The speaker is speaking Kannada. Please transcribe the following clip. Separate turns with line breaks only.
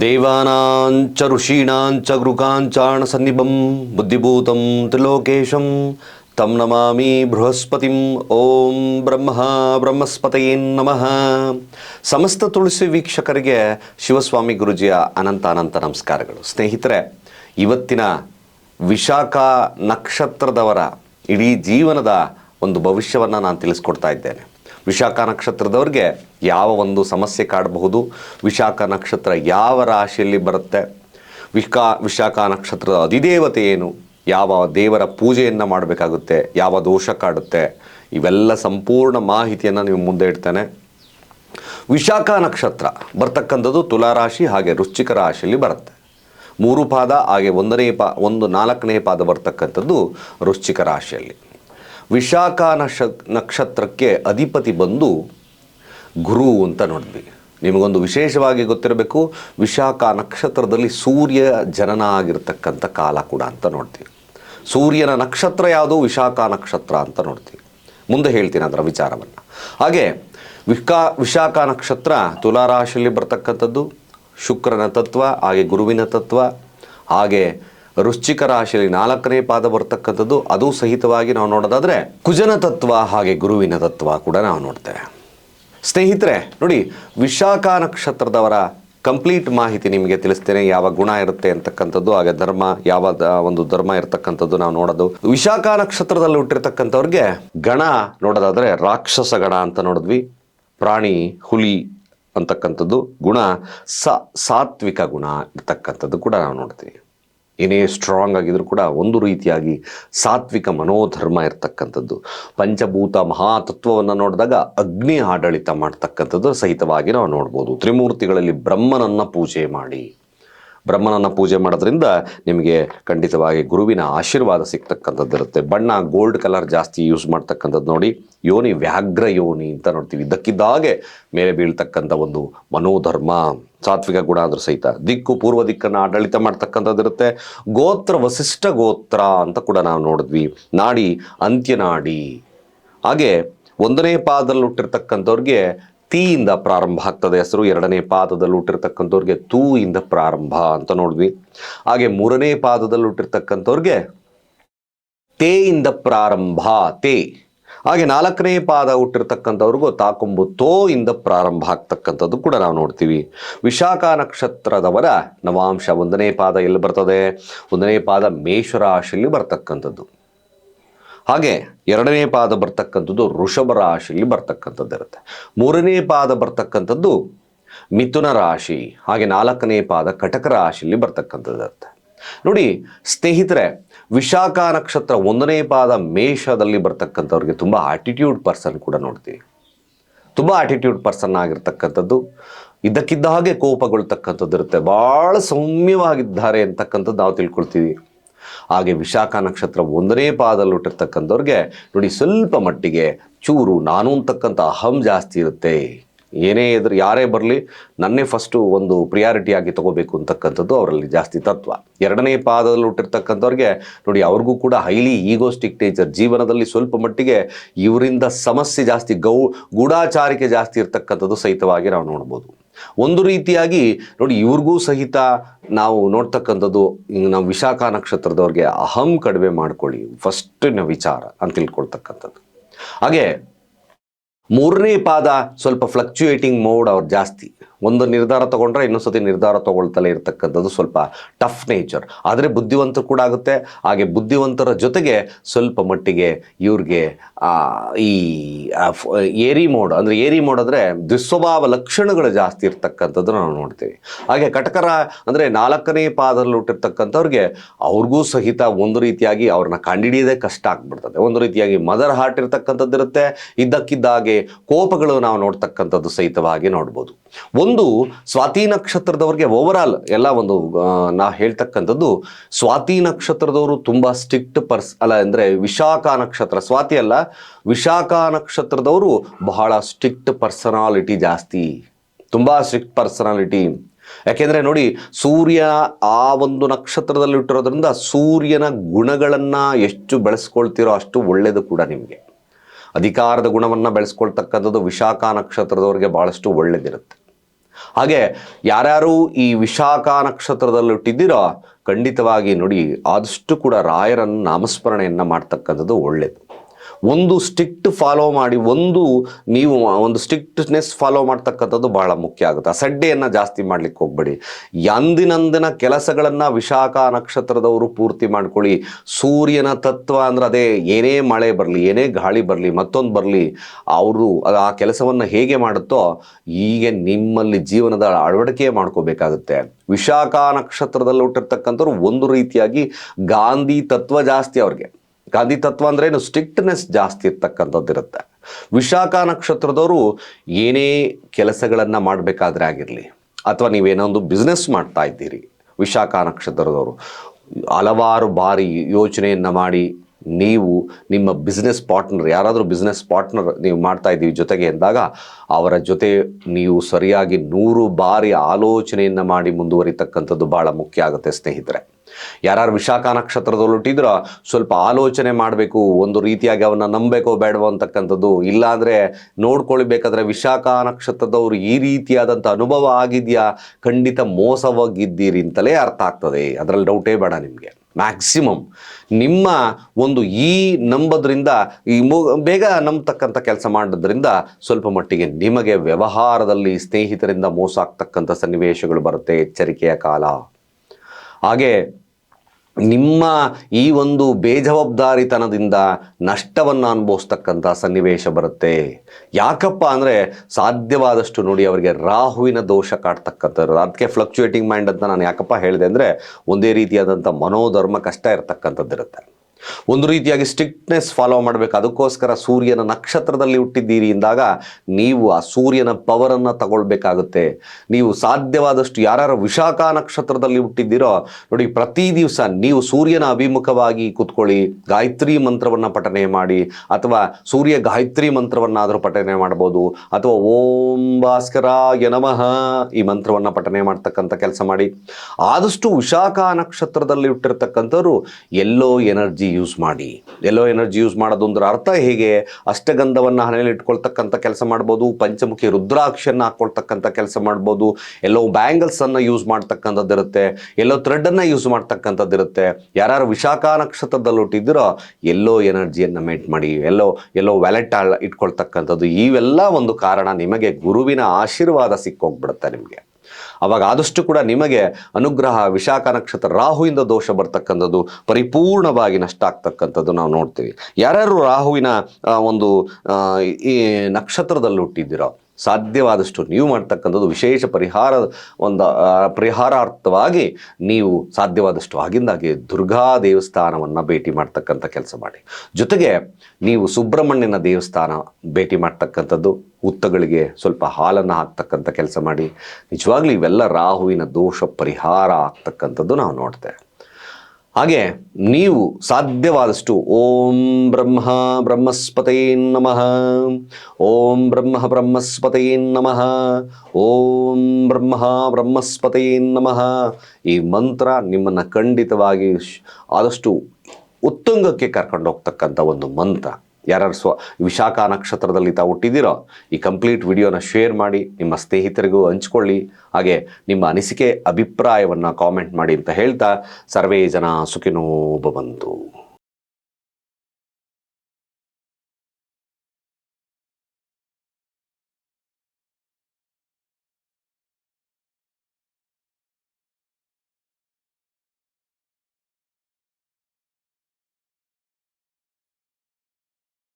ದೇವಾನಾಂಚ ಋಷೀಣಾಂಚ ಗೃಕಾಂಚಾಣ ಸನ್ನಿಭಂ ಬುದ್ಧಿಭೂತಂ ತ್ರಿಲೋಕೇಶಂ ತಂ ನಮಾಮಿ ಬೃಹಸ್ಪತಿಂ ಓಂ ಬ್ರಹ್ಮ ಬ್ರಹ್ಮಸ್ಪತಯೇ ನಮಃ. ಸಮಸ್ತ ತುಳಸಿ ವೀಕ್ಷಕರಿಗೆ ಶಿವಸ್ವಾಮಿ ಗುರುಜಿಯ ಅನಂತ ಅನಂತ ನಮಸ್ಕಾರಗಳು. ಸ್ನೇಹಿತರೆ, ಇವತ್ತಿನ ವಿಶಾಖ ನಕ್ಷತ್ರದವರ ಇಡೀ ಜೀವನದ ಒಂದು ಭವಿಷ್ಯವನ್ನು ನಾನು ತಿಳಿಸ್ಕೊಡ್ತಾ ಇದ್ದೇನೆ. ವಿಶಾಖ ನಕ್ಷತ್ರದವ್ರಿಗೆ ಯಾವ ಒಂದು ಸಮಸ್ಯೆ ಕಾಡಬಹುದು? ವಿಶಾಖ ನಕ್ಷತ್ರ ಯಾವ ರಾಶಿಯಲ್ಲಿ ಬರುತ್ತೆ? ವಿಶಾ ವಿಶಾಖ ನಕ್ಷತ್ರದ ಅಧಿದೇವತೆ ಏನು? ಯಾವ ದೇವರ ಪೂಜೆಯನ್ನು ಮಾಡಬೇಕಾಗುತ್ತೆ? ಯಾವ ದೋಷ ಕಾಡುತ್ತೆ? ಇವೆಲ್ಲ ಸಂಪೂರ್ಣ ಮಾಹಿತಿಯನ್ನು ನೀವು ಮುಂದೆ ಇಡ್ತೇನೆ. ವಿಶಾಖ ನಕ್ಷತ್ರ ಬರ್ತಕ್ಕಂಥದ್ದು ತುಲಾರಾಶಿ ಹಾಗೆ ವೃಶ್ಚಿಕ ರಾಶಿಯಲ್ಲಿ ಬರುತ್ತೆ. ಮೂರು ಪಾದ, ಹಾಗೆ ಒಂದನೇ ಪಾ, ಒಂದು ನಾಲ್ಕನೇ ಪಾದ ಬರ್ತಕ್ಕಂಥದ್ದು ವೃಶ್ಚಿಕ ರಾಶಿಯಲ್ಲಿ. ವಿಶಾಖ ನಕ್ಷ, ನಕ್ಷತ್ರಕ್ಕೆ ಅಧಿಪತಿ ಬಂದು ಗುರು ಅಂತ ನೋಡಿದ್ವಿ. ನಿಮಗೊಂದು ವಿಶೇಷವಾಗಿ ಗೊತ್ತಿರಬೇಕು, ವಿಶಾಖ ನಕ್ಷತ್ರದಲ್ಲಿ ಸೂರ್ಯ ಜನನ ಆಗಿರ್ತಕ್ಕಂಥ ಕಾಲ ಕೂಡ ಅಂತ ನೋಡ್ತೀವಿ. ಸೂರ್ಯನ ನಕ್ಷತ್ರ ಯಾವುದು? ವಿಶಾಖ ನಕ್ಷತ್ರ ಅಂತ ನೋಡ್ತೀವಿ. ಮುಂದೆ ಹೇಳ್ತೀನಿ ಅದರ ವಿಚಾರವನ್ನು. ಹಾಗೆ, ವಿಕಾ, ವಿಶಾಖ ನಕ್ಷತ್ರ ತುಲಾರಾಶಿಯಲ್ಲಿ ಬರ್ತಕ್ಕಂಥದ್ದು, ಶುಕ್ರನ ತತ್ವ, ಹಾಗೆ ಗುರುವಿನ ತತ್ವ, ಹಾಗೆ ವೃಶ್ಚಿಕ ರಾಶಿಯಲ್ಲಿ ನಾಲ್ಕನೇ ಪಾದ ಬರ್ತಕ್ಕಂಥದ್ದು, ಅದು ಸಹಿತವಾಗಿ ನಾವು ನೋಡೋದಾದರೆ ಕುಜನ ತತ್ವ ಹಾಗೆ ಗುರುವಿನ ತತ್ವ ಕೂಡ ನಾವು ನೋಡ್ತೇವೆ. ಸ್ನೇಹಿತರೆ, ನೋಡಿ, ವಿಶಾಖ ನಕ್ಷತ್ರದವರ ಕಂಪ್ಲೀಟ್ ಮಾಹಿತಿ ನಿಮಗೆ ತಿಳಿಸ್ತೇನೆ, ಯಾವ ಗುಣ ಇರುತ್ತೆ ಅಂತಕ್ಕಂಥದ್ದು, ಹಾಗೆ ಧರ್ಮ ಯಾವ ಒಂದು ಧರ್ಮ ಇರತಕ್ಕಂಥದ್ದು ನಾವು ನೋಡೋದು. ವಿಶಾಖ ನಕ್ಷತ್ರದಲ್ಲಿ ಹುಟ್ಟಿರ್ತಕ್ಕಂಥವ್ರಿಗೆ ಗಣ ನೋಡೋದಾದ್ರೆ ರಾಕ್ಷಸ ಗಣ ಅಂತ ನೋಡಿದ್ವಿ. ಪ್ರಾಣಿ, ಹುಲಿ ಅಂತಕ್ಕಂಥದ್ದು ಗುಣ ಸಾತ್ವಿಕ ಗುಣ ಇರ್ತಕ್ಕಂಥದ್ದು ಕೂಡ ನಾವು ನೋಡ್ತೀವಿ. ಏನೇ ಸ್ಟ್ರಾಂಗ್ ಆಗಿದ್ರು ಕೂಡ ಒಂದು ರೀತಿಯಾಗಿ ಸಾತ್ವಿಕ ಮನೋಧರ್ಮ ಇರತಕ್ಕಂಥದ್ದು. ಪಂಚಭೂತ ಮಹಾತತ್ವವನ್ನು ನೋಡಿದಾಗ ಅಗ್ನಿ ಆಡಳಿತ ಮಾಡ್ತಕ್ಕಂಥದ್ದು ಸಹಿತವಾಗಿ ನಾವು ನೋಡ್ಬೋದು. ತ್ರಿಮೂರ್ತಿಗಳಲ್ಲಿ ಬ್ರಹ್ಮನನ್ನು ಪೂಜೆ ಮಾಡಿ. ಬ್ರಹ್ಮನನ್ನು ಪೂಜೆ ಮಾಡೋದ್ರಿಂದ ನಿಮಗೆ ಖಂಡಿತವಾಗಿ ಗುರುವಿನ ಆಶೀರ್ವಾದ ಸಿಗ್ತಕ್ಕಂಥದ್ದು ಇರುತ್ತೆ. ಬಣ್ಣ ಗೋಲ್ಡ್ ಕಲರ್ ಜಾಸ್ತಿ ಯೂಸ್ ಮಾಡ್ತಕ್ಕಂಥದ್ದು ನೋಡಿ. ಯೋನಿ ವ್ಯಾಘ್ರ ಯೋನಿ ಅಂತ ನೋಡ್ತೀವಿ. ಇದಕ್ಕಿದ್ದಾಗೆ ಮೇಲೆ ಬೀಳ್ತಕ್ಕಂಥ ಒಂದು ಮನೋಧರ್ಮ. ಸಾತ್ವಿಕ ಗುಣ ಅಂದ್ರೆ ಸಹಿತ. ದಿಕ್ಕು ಪೂರ್ವ ದಿಕ್ಕನ್ನು ಆಡಳಿತ ಮಾಡ್ತಕ್ಕಂಥದ್ದು ಇರುತ್ತೆ. ಗೋತ್ರ ವಸಿಷ್ಠ ಗೋತ್ರ ಅಂತ ಕೂಡ ನಾವು ನೋಡಿದ್ವಿ. ನಾಡಿ, ಅಂತ್ಯನಾಡಿ. ಹಾಗೆ ಒಂದನೇ ಪಾದದಲ್ಲಿ ಹುಟ್ಟಿರ್ತಕ್ಕಂಥವ್ರಿಗೆ ತೀಯಿಂದ ಪ್ರಾರಂಭ ಆಗ್ತದೆ ಹೆಸರು. ಎರಡನೇ ಪಾದದಲ್ಲಿ ಹುಟ್ಟಿರ್ತಕ್ಕಂಥವ್ರಿಗೆ ತೂಯಿಂದ ಪ್ರಾರಂಭ ಅಂತ ನೋಡಿದ್ವಿ. ಹಾಗೆ ಮೂರನೇ ಪಾದದಲ್ಲಿ ಹುಟ್ಟಿರ್ತಕ್ಕಂಥವ್ರಿಗೆ ತೇಯಿಂದ ಪ್ರಾರಂಭ, ತೇ. ಹಾಗೆ ನಾಲ್ಕನೇ ಪಾದ ಹುಟ್ಟಿರ್ತಕ್ಕಂಥವ್ರಿಗೂ ತಾಕೊಂಬು ಇಂದ ಪ್ರಾರಂಭ ಆಗ್ತಕ್ಕಂಥದ್ದು ಕೂಡ ನಾವು ನೋಡ್ತೀವಿ. ವಿಶಾಖ ನಕ್ಷತ್ರದವರ ನವಾಂಶ ಒಂದನೇ ಪಾದ ಎಲ್ಲಿ ಬರ್ತದೆ? ಒಂದನೇ ಪಾದ ಮೇಷರಾಶಿಯಲ್ಲಿ ಬರ್ತಕ್ಕಂಥದ್ದು. ಹಾಗೆ ಎರಡನೇ ಪಾದ ಬರ್ತಕ್ಕಂಥದ್ದು ಋಷಭ ರಾಶಿಯಲ್ಲಿ ಬರ್ತಕ್ಕಂಥದ್ದು ಇರುತ್ತೆ. ಮೂರನೇ ಪಾದ ಬರ್ತಕ್ಕಂಥದ್ದು ಮಿಥುನ ರಾಶಿ. ಹಾಗೆ ನಾಲ್ಕನೇ ಪಾದ ಕಟಕ ರಾಶಿಯಲ್ಲಿ ಬರ್ತಕ್ಕಂಥದ್ದು ಇರುತ್ತೆ. ನೋಡಿ, ಸ್ನೇಹಿತರೆ, ವಿಶಾಖ ನಕ್ಷತ್ರ ಒಂದನೇ ಪಾದ ಮೇಷದಲ್ಲಿ ಬರ್ತಕ್ಕಂಥವ್ರಿಗೆ ತುಂಬ ಆಟಿಟ್ಯೂಡ್ ಪರ್ಸನ್ ಕೂಡ ನೋಡ್ತೀವಿ. ತುಂಬ ಆಟಿಟ್ಯೂಡ್ ಪರ್ಸನ್ ಆಗಿರ್ತಕ್ಕಂಥದ್ದು. ಇದ್ದಕ್ಕಿದ್ದ ಹಾಗೆ ಕೋಪಗೊಳ್ತಕ್ಕಂಥದ್ದು ಇರುತ್ತೆ. ಭಾಳ ಸೌಮ್ಯವಾಗಿದ್ದಾರೆ ಅಂತಕ್ಕಂಥದ್ದು ನಾವು ತಿಳ್ಕೊಳ್ತೀವಿ. ಹಾಗೆ ವಿಶಾಖ ನಕ್ಷತ್ರ ಒಂದನೇ ಪಾದಲ್ಲಿ ಹುಟ್ಟಿರ್ತಕ್ಕಂಥವ್ರಿಗೆ ನೋಡಿ, ಸ್ವಲ್ಪ ಮಟ್ಟಿಗೆ ಚೂರು ನಾನು ಅಂತಕ್ಕಂಥ ಅಹಂ ಜಾಸ್ತಿ ಇರುತ್ತೆ. ಏನೇ ಎದುರು ಯಾರೇ ಬರಲಿ ನನ್ನೇ ಫಸ್ಟು ಒಂದು ಪ್ರಿಯಾರಿಟಿ ಆಗಿ ತಗೋಬೇಕು ಅಂತಕ್ಕಂಥದ್ದು ಅವರಲ್ಲಿ ಜಾಸ್ತಿ ತತ್ವ. ಎರಡನೇ ಪಾದದಲ್ಲಿ ಹುಟ್ಟಿರ್ತಕ್ಕಂಥವ್ರಿಗೆ ನೋಡಿ ಅವ್ರಿಗೂ ಕೂಡ ಹೈಲಿ ಈಗೋಸ್ಟಿಕ್ ನೇಚರ್ ಜೀವನದಲ್ಲಿ ಸ್ವಲ್ಪ ಮಟ್ಟಿಗೆ ಇವರಿಂದ ಸಮಸ್ಯೆ ಜಾಸ್ತಿ, ಗೌ, ಗೂಢಾಚಾರಿಕೆ ಜಾಸ್ತಿ ಇರ್ತಕ್ಕಂಥದ್ದು ಸಹಿತವಾಗಿ ನಾವು ನೋಡ್ಬೋದು. ಒಂದು ರೀತಿಯಾಗಿ ನೋಡಿ ಇವ್ರಿಗೂ ಸಹಿತ ನಾವು ನೋಡ್ತಕ್ಕಂಥದ್ದು ನಾವು ವಿಶಾಖ ನಕ್ಷತ್ರದವ್ರಿಗೆ ಅಹಂ ಕಡಿಮೆ ಮಾಡ್ಕೊಳ್ಳಿ. ಫಸ್ಟಿನ ವಿಚಾರ ಅಂತ ತಿಳ್ಕೊಳ್ತಕ್ಕಂಥದ್ದು. ಹಾಗೆ ಮೂರನೇ ಪಾದ ಸ್ವಲ್ಪ ಫ್ಲಕ್ಚುಯೇಟಿಂಗ್ ಮೋಡ್ ಅವ್ರು ಜಾಸ್ತಿ. ಒಂದು ನಿರ್ಧಾರ ತಗೊಂಡ್ರೆ ಇನ್ನೊಂದ್ಸತಿ ನಿರ್ಧಾರ ತಗೊಳ್ತಲೇ ಇರತಕ್ಕಂಥದ್ದು ಸ್ವಲ್ಪ ಟಫ್ ನೇಚರ್ ಆದರೆ ಬುದ್ಧಿವಂತರು ಕೂಡ ಆಗುತ್ತೆ. ಹಾಗೆ ಬುದ್ಧಿವಂತರ ಜೊತೆಗೆ ಸ್ವಲ್ಪ ಮಟ್ಟಿಗೆ ಇವ್ರಿಗೆ ಈ ಏರಿ ಮೋಡ್ ಅಂದರೆ ಏರಿ ಮೋಡ್ ಅಂದರೆ ದುಸ್ವಭಾವ ಲಕ್ಷಣಗಳು ಜಾಸ್ತಿ ಇರ್ತಕ್ಕಂಥದ್ದು ನಾವು ನೋಡ್ತೀವಿ. ಹಾಗೆ ಕಟಕರ ಅಂದರೆ ನಾಲ್ಕನೇ ಪಾದದಲ್ಲಿ ಹುಟ್ಟಿರ್ತಕ್ಕಂಥವ್ರಿಗೆ ಅವ್ರಿಗೂ ಸಹಿತ ಒಂದು ರೀತಿಯಾಗಿ ಅವ್ರನ್ನ ಕಂಡಿಡಿಯೋದೇ ಕಷ್ಟ ಆಗ್ಬಿಡ್ತದೆ. ಒಂದು ರೀತಿಯಾಗಿ ಮದರ್ ಹಾರ್ಟ್ ಇರ್ತಕ್ಕಂಥದ್ದು ಇರುತ್ತೆ ಇದ್ದಕ್ಕಿದ್ದಾಗೆ ಕೋಪಗಳು ನಾವು ನೋಡ್ತಕ್ಕಂಥದ್ದು ಸಹಿತವಾಗಿ ನೋಡ್ಬೋದು. ಒಂದು ಸ್ವಾತಿ ನಕ್ಷತ್ರದವ್ರಿಗೆ ಓವರಾಲ್ ಎಲ್ಲ ಒಂದು ನಾ ಹೇಳ್ತಕ್ಕಂಥದ್ದು ಸ್ವಾತಿ ನಕ್ಷತ್ರದವರು ತುಂಬ ಸ್ಟ್ರಿಕ್ಟ್ ಪರ್ಸ್ ಅಲ್ಲ ಅಂದರೆ ವಿಶಾಖ ನಕ್ಷತ್ರ, ಸ್ವಾತಿ ಅಲ್ಲ, ವಿಶಾಖ ನಕ್ಷತ್ರದವರು ಬಹಳ ಸ್ಟ್ರಿಕ್ಟ್ ಪರ್ಸನಾಲಿಟಿ ಜಾಸ್ತಿ, ತುಂಬ ಸ್ಟ್ರಿಕ್ಟ್ ಪರ್ಸನಾಲಿಟಿ ಯಾಕೆಂದರೆ ನೋಡಿ, ಸೂರ್ಯ ಆ ಒಂದು ನಕ್ಷತ್ರದಲ್ಲಿ ಇಟ್ಟಿರೋದ್ರಿಂದ ಸೂರ್ಯನ ಗುಣಗಳನ್ನು ಎಷ್ಟು ಬೆಳೆಸ್ಕೊಳ್ತಿರೋ ಅಷ್ಟು ಒಳ್ಳೆಯದು ಕೂಡ ನಿಮಗೆ. ಅಧಿಕಾರದ ಗುಣವನ್ನು ಬೆಳೆಸ್ಕೊಳ್ತಕ್ಕಂಥದ್ದು ವಿಶಾಖ ನಕ್ಷತ್ರದವ್ರಿಗೆ ಭಾಳಷ್ಟು ಒಳ್ಳೆಯದಿರುತ್ತೆ ಹಾಗೆ ಯಾರ್ಯಾರು ಈ ವಿಶಾಖ ನಕ್ಷತ್ರದಲ್ಲಿ ಹುಟ್ಟಿದ್ದೀರೋ ಖಂಡಿತವಾಗಿ ನೋಡಿ ಆದಷ್ಟು ಕೂಡ ರಾಯರನ್ನು ನಾಮಸ್ಮರಣೆಯನ್ನು ಮಾಡ್ತಕ್ಕಂಥದ್ದು ಒಳ್ಳೆಯದು ಒಂದು ಸ್ಟ್ರಿಕ್ಟ್ ಫಾಲೋ ಮಾಡಿ, ಒಂದು ನೀವು, ಒಂದು ಸ್ಟ್ರಿಕ್ಟ್ನೆಸ್ ಫಾಲೋ ಮಾಡ್ತಕ್ಕಂಥದ್ದು ಬಹಳ ಮುಖ್ಯ ಆಗುತ್ತೆ. ಸಡ್ಡೆಯನ್ನು ಜಾಸ್ತಿ ಮಾಡ್ಲಿಕ್ಕೆ ಹೋಗ್ಬೇಡಿ. ಅಂದಿನಂದಿನ ಕೆಲಸಗಳನ್ನು ವಿಶಾಖ ನಕ್ಷತ್ರದವರು ಪೂರ್ತಿ ಮಾಡ್ಕೊಳ್ಳಿ. ಸೂರ್ಯನ ತತ್ವ ಅಂದ್ರೆ ಅದೇ, ಏನೇ ಮಳೆ ಬರಲಿ, ಏನೇ ಗಾಳಿ ಬರಲಿ, ಮತ್ತೊಂದು ಬರಲಿ, ಅವರು ಆ ಕೆಲಸವನ್ನು ಹೇಗೆ ಮಾಡುತ್ತೋ, ಹೀಗೆ ನಿಮ್ಮಲ್ಲಿ ಜೀವನದ ಅಳವಡಿಕೆ ಮಾಡ್ಕೋಬೇಕಾಗುತ್ತೆ. ವಿಶಾಖ ನಕ್ಷತ್ರದಲ್ಲಿ ಹುಟ್ಟಿರ್ತಕ್ಕಂಥವ್ರು ಒಂದು ರೀತಿಯಾಗಿ ಗಾಂಧಿ ತತ್ವ ಜಾಸ್ತಿ ಅವ್ರಿಗೆ. ಗಾಂಧಿ ತತ್ವ ಅಂದ್ರೆ ಏನು? ಸ್ಟ್ರಿಕ್ಟ್ನೆಸ್ ಜಾಸ್ತಿ ಇರ್ತಕ್ಕಂಥದ್ದು ಇರುತ್ತೆ. ವಿಶಾಖ ನಕ್ಷತ್ರದವರು ಏನೇ ಕೆಲಸಗಳನ್ನು ಮಾಡಬೇಕಾದ್ರೆ ಆಗಿರಲಿ, ಅಥವಾ ನೀವೇನೊಂದು ಬಿಸ್ನೆಸ್ ಮಾಡ್ತಾ ಇದ್ದೀರಿ, ವಿಶಾಖ ನಕ್ಷತ್ರದವರು, ಹಲವಾರು ಬಾರಿ ಯೋಚನೆಯನ್ನು ಮಾಡಿ ನೀವು ನಿಮ್ಮ ಬಿಸ್ನೆಸ್ ಪಾರ್ಟ್ನರ್ ಯಾರಾದರೂ ಬಿಸ್ನೆಸ್ ಪಾರ್ಟ್ನರ್ ನೀವು ಮಾಡ್ತಾ ಇದ್ದೀವಿ ಜೊತೆಗೆ ಎಂದಾಗ ಅವರ ಜೊತೆ ನೀವು ಸರಿಯಾಗಿ ನೂರು ಬಾರಿ ಆಲೋಚನೆಯನ್ನು ಮಾಡಿ ಮುಂದುವರಿತಕ್ಕಂಥದ್ದು ಭಾಳ ಮುಖ್ಯ ಆಗುತ್ತೆ ಸ್ನೇಹಿತರೆ. ಯಾರು ವಿಶಾಖ ನಕ್ಷತ್ರದಲ್ಲಿ ಹುಟ್ಟಿದ್ರೋ, ಸ್ವಲ್ಪ ಆಲೋಚನೆ ಮಾಡಬೇಕು, ಒಂದು ರೀತಿಯಾಗಿ ಅವನ್ನ ನಂಬಬೇಕೋ ಬೇಡವೋ ಅಂತಕ್ಕಂಥದ್ದು, ಇಲ್ಲಾಂದರೆ ನೋಡ್ಕೊಳ್ಬೇಕಾದ್ರೆ ವಿಶಾಖ ನಕ್ಷತ್ರದವರು ಈ ರೀತಿಯಾದಂಥ ಅನುಭವ ಆಗಿದೆಯಾ, ಖಂಡಿತ ಮೋಸವಾಗಿದ್ದೀರಿ ಅಂತಲೇ ಅರ್ಥ ಆಗ್ತದೆ. ಅದರಲ್ಲಿ ಡೌಟೇ ಬೇಡ ನಿಮಗೆ. ಮ್ಯಾಕ್ಸಿಮಮ್ ನಿಮ್ಮ ಒಂದು ಈ ನಂಬೋದ್ರಿಂದ, ಈ ಬೇಗ ನಂಬತಕ್ಕಂಥ ಕೆಲಸ ಮಾಡೋದ್ರಿಂದ ಸ್ವಲ್ಪ ಮಟ್ಟಿಗೆ ನಿಮಗೆ ವ್ಯವಹಾರದಲ್ಲಿ ಸ್ನೇಹಿತರಿಂದ ಮೋಸ ಆಗ್ತಕ್ಕಂಥ ಸನ್ನಿವೇಶಗಳು ಬರುತ್ತೆ ಎಚ್ಚರಿಕೆಯ ಕಾಲ. ಹಾಗೆ ನಿಮ್ಮ ಈ ಒಂದು ಬೇಜವಾಬ್ದಾರಿತನದಿಂದ ನಷ್ಟವನ್ನು ಅನುಭವಿಸ್ತಕ್ಕಂಥ ಸನ್ನಿವೇಶ ಬರುತ್ತೆ. ಯಾಕಪ್ಪ ಅಂದರೆ ಸಾಧ್ಯವಾದಷ್ಟು ನೋಡಿ ಅವರಿಗೆ ರಾಹುವಿನ ದೋಷ ಕಾಡ್ತಕ್ಕಂಥದ್ದು. ಅದಕ್ಕೆ ಫ್ಲಕ್ಚುಯೇಟಿಂಗ್ ಮೈಂಡ್ ಅಂತ ನಾನು ಯಾಕಪ್ಪ ಹೇಳಿದೆ ಅಂದರೆ ಒಂದೇ ರೀತಿಯಾದಂಥ ಮನೋಧರ್ಮ ಕಷ್ಟ ಇರತಕ್ಕಂಥದ್ದು ಇರುತ್ತೆ ಒಂದು ರೀತಿಯಾಗಿ ಸ್ಟ್ರಿಕ್ಟ್ನೆಸ್ ಫಾಲೋ ಮಾಡಬೇಕು. ಅದಕ್ಕೋಸ್ಕರ ಸೂರ್ಯನ ನಕ್ಷತ್ರದಲ್ಲಿ ಹುಟ್ಟಿದ್ದೀರಿ ಎಂದಾಗ ನೀವು ಆ ಸೂರ್ಯನ ಪವರನ್ನು ತಗೊಳ್ಬೇಕಾಗುತ್ತೆ. ನೀವು ಸಾಧ್ಯವಾದಷ್ಟು ಯಾರ್ಯಾರ ವಿಶಾಖ ನಕ್ಷತ್ರದಲ್ಲಿ ಹುಟ್ಟಿದ್ದೀರೋ, ನೋಡಿ ಪ್ರತಿ ದಿವಸ ನೀವು ಸೂರ್ಯನ ಅಭಿಮುಖವಾಗಿ ಕೂತ್ಕೊಳ್ಳಿ. ಗಾಯತ್ರಿ ಮಂತ್ರವನ್ನು ಪಠನೆ ಮಾಡಿ, ಅಥವಾ ಸೂರ್ಯ ಗಾಯತ್ರಿ ಮಂತ್ರವನ್ನಾದರೂ ಪಠನೆ ಮಾಡ್ಬೋದು, ಅಥವಾ ಓಂ ಭಾಸ್ಕರ ಯನಮಃ ಈ ಮಂತ್ರವನ್ನು ಪಠನೆ ಮಾಡ್ತಕ್ಕಂಥ ಕೆಲಸ ಮಾಡಿ. ಆದಷ್ಟು ವಿಶಾಖ ನಕ್ಷತ್ರದಲ್ಲಿ ಹುಟ್ಟಿರ್ತಕ್ಕಂಥವ್ರು ಎಲ್ಲೋ ಎನರ್ಜಿ ಯೂಸ್ ಮಾಡಿ. ಎಲ್ಲೋ ಎನರ್ಜಿ ಯೂಸ್ ಮಾಡೋದೊಂದರ ಅರ್ಥ ಹೇಗೆ? ಅಷ್ಟಗಂಧವನ್ನು ಹಣೆಯಲ್ಲಿ ಇಟ್ಕೊಳ್ತಕ್ಕಂಥ ಕೆಲಸ ಮಾಡ್ಬೋದು, ಪಂಚಮುಖಿ ರುದ್ರಾಕ್ಷಿಯನ್ನು ಹಾಕ್ಕೊಳ್ತಕ್ಕಂಥ ಕೆಲಸ ಮಾಡ್ಬೋದು, ಎಲ್ಲೋ ಬ್ಯಾಂಗಲ್ಸನ್ನು ಯೂಸ್ ಮಾಡ್ತಕ್ಕಂಥದ್ದಿರುತ್ತೆ ಎಲ್ಲೋ ಥ್ರೆಡನ್ನು ಯೂಸ್ ಮಾಡ್ತಕ್ಕಂಥದ್ದಿರುತ್ತೆ ಯಾರು ವಿಶಾಖ ನಕ್ಷತ್ರದಲ್ಲಿ ಹುಟ್ಟಿದ್ದೀರೋ, ಎಲ್ಲೋ ಎನರ್ಜಿಯನ್ನು ಮೇಟ್ ಮಾಡಿ, ಎಲ್ಲೋ ಎಲ್ಲೋ ವ್ಯಾಲೆಟ್ ಇಟ್ಕೊಳ್ತಕ್ಕಂಥದ್ದು, ಇವೆಲ್ಲ ಒಂದು ಕಾರಣ. ನಿಮಗೆ ಗುರುವಿನ ಆಶೀರ್ವಾದ ಸಿಕ್ಕೋಗ್ಬಿಡುತ್ತೆ ನಿಮಗೆ. ಅವಾಗ ಆದಷ್ಟು ಕೂಡ ನಿಮಗೆ ಅನುಗ್ರಹ ವಿಶಾಖ ನಕ್ಷತ್ರ ರಾಹುವಿಂದ ದೋಷ ಬರ್ತಕ್ಕಂಥದ್ದು ಪರಿಪೂರ್ಣವಾಗಿ ನಷ್ಟ ಆಗ್ತಕ್ಕಂಥದ್ದು ನಾವು ನೋಡ್ತೀವಿ. ಯಾರ್ಯಾರು ರಾಹುವಿನ ಒಂದು ಈ ನಕ್ಷತ್ರದಲ್ಲಿ ಹುಟ್ಟಿದ್ದೀರೋ ಸಾಧ್ಯವಾದಷ್ಟು ನೀವು ಮಾಡ್ತಕ್ಕಂಥದ್ದು ವಿಶೇಷ ಪರಿಹಾರ, ಒಂದು ಪರಿಹಾರಾರ್ಥವಾಗಿ ನೀವು ಸಾಧ್ಯವಾದಷ್ಟು ಆಗಿಂದಾಗಿ ದುರ್ಗಾ ದೇವಸ್ಥಾನವನ್ನು ಭೇಟಿ ಮಾಡ್ತಕ್ಕಂಥ ಕೆಲಸ ಮಾಡಿ. ಜೊತೆಗೆ ನೀವು ಸುಬ್ರಹ್ಮಣ್ಯನ ದೇವಸ್ಥಾನ ಭೇಟಿ ಮಾಡ್ತಕ್ಕಂಥದ್ದು, ಹುತ್ತಗಳಿಗೆ ಸ್ವಲ್ಪ ಹಾಲನ್ನು ಹಾಕ್ತಕ್ಕಂಥ ಕೆಲಸ ಮಾಡಿ. ನಿಜವಾಗ್ಲೂ ಇವೆಲ್ಲ ರಾಹುವಿನ ದೋಷ ಪರಿಹಾರ ಆಗ್ತಕ್ಕಂಥದ್ದು ನಾವು ನೋಡ್ತೇವೆ. ಹಾಗೆ ನೀವು ಸಾಧ್ಯವಾದಷ್ಟು ಓಂ ಬ್ರಹ್ಮ ಬ್ರಹ್ಮಸ್ಪತಯೇ ನಮಃ. ಓಂ ಬ್ರಹ್ಮ ಬ್ರಹ್ಮಸ್ಪತಯೇ ನಮಃ. ಓಂ ಬ್ರಹ್ಮ ಬ್ರಹ್ಮಸ್ಪತಯೇ ನಮಃ. ಈ ಮಂತ್ರ ನಿಮ್ಮನ್ನು ಖಂಡಿತವಾಗಿ ಆದಷ್ಟು ಉತ್ತುಂಗಕ್ಕೆ ಕರ್ಕೊಂಡು ಹೋಗ್ತಕ್ಕಂಥ ಒಂದು ಮಂತ್ರ. ಯಾರು ಸ್ವ ವಿಶಾಖ ನಕ್ಷತ್ರದಲ್ಲಿ ತಾವು ಹುಟ್ಟಿದ್ದೀರೋ, ಈ ಕಂಪ್ಲೀಟ್ ವಿಡಿಯೋನ ಶೇರ್ ಮಾಡಿ, ನಿಮ್ಮ ಸ್ನೇಹಿತರಿಗೂ ಹಂಚ್ಕೊಳ್ಳಿ. ಹಾಗೆ ನಿಮ್ಮ ಅನಿಸಿಕೆ, ಅಭಿಪ್ರಾಯವನ್ನು ಕಾಮೆಂಟ್ ಮಾಡಿ ಅಂತ ಹೇಳ್ತಾ, ಸರ್ವೇ ಜನ ಸುಖಿನೋ ಭವಂತು